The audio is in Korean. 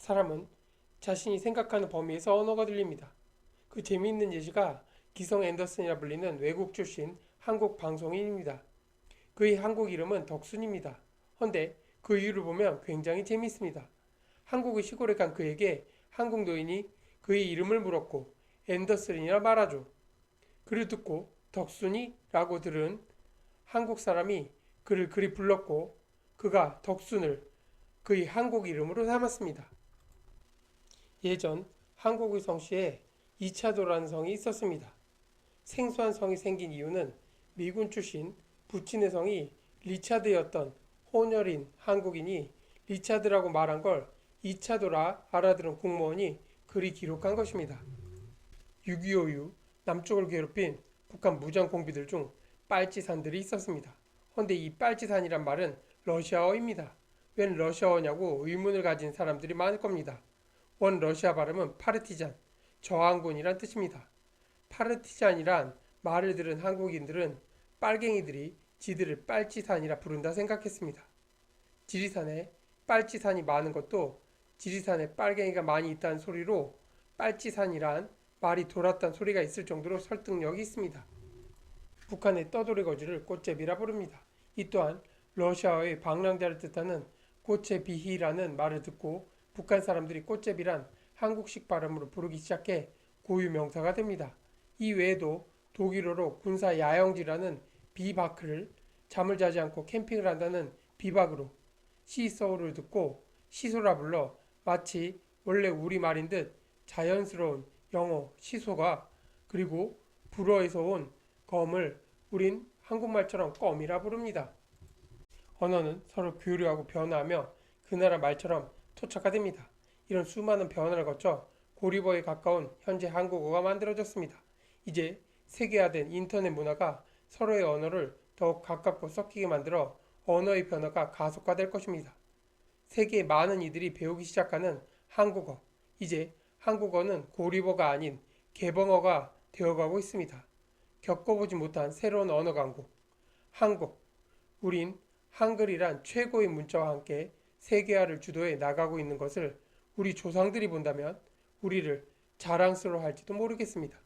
사람은 자신이 생각하는 범위에서 언어가 들립니다. 그 재미있는 예시가 기성 앤더슨이라 불리는 외국 출신 한국 방송인입니다. 그의 한국 이름은 덕순입니다. 헌데 그 이유를 보면 굉장히 재미있습니다. 한국의 시골에 간 그에게 한국 노인이 그의 이름을 물었고 앤더슨이라 말하죠. 그를 듣고 덕순이? 라고 들은 한국 사람이 그를 그리 불렀고 그가 덕순을 그의 한국 이름으로 삼았습니다. 예전 한국의 성씨에 이차도라는 성이 있었습니다. 생소한 성이 생긴 이유는 미군 출신 부친의 성이 리차드였던 혼혈인 한국인이 리차드라고 말한 걸 이차도라 알아들은 공무원이 그리 기록한 것입니다. 6.25 이후 남쪽을 괴롭힌 북한 무장 공비들 중 빨치산들이 있었습니다. 헌데 이 빨치산이란 말은 러시아어입니다. 웬 러시아어냐고 의문을 가진 사람들이 많을 겁니다. 원 러시아 발음은 파르티잔, 저항군이란 뜻입니다. 파르티잔이란 말을 들은 한국인들은 빨갱이들이 지들을 빨치산이라 부른다 생각했습니다. 지리산에 빨치산이 많은 것도 지리산에 빨갱이가 많이 있다는 소리로 빨치산이란 말이 돌았다는 소리가 있을 정도로 설득력이 있습니다. 북한의 떠돌이 거지를 꽃제비라 부릅니다. 이 또한 러시아어의 방랑자를 뜻하는 꽃제비히라는 말을 듣고 북한 사람들이 꽃제비란 한국식 발음으로 부르기 시작해 고유 명사가 됩니다. 이 외에도 독일어로 군사 야영지라는 비바크를 잠을 자지 않고 캠핑을 한다는 비박으로 시서울을 듣고 시소라 불러 마치 원래 우리말인 듯 자연스러운 영어 시소가 그리고 불어에서 온 검을 우린 한국말처럼 껌이라 부릅니다. 언어는 서로 교류하고 변화하며 그 나라 말처럼 토착화 됩니다. 이런 수많은 변화를 거쳐 고리버에 가까운 현재 한국어가 만들어졌습니다. 이제 세계화된 인터넷 문화가 서로의 언어를 더욱 가깝고 섞이게 만들어 언어의 변화가 가속화될 것입니다. 세계의 많은 이들이 배우기 시작하는 한국어. 이제 한국어는 고리버가 아닌 개방어가 되어가고 있습니다. 겪어보지 못한 새로운 언어 강국. 한국. 우린 한글이란 최고의 문자와 함께 세계화를 주도해 나가고 있는 것을 우리 조상들이 본다면 우리를 자랑스러워할지도 모르겠습니다.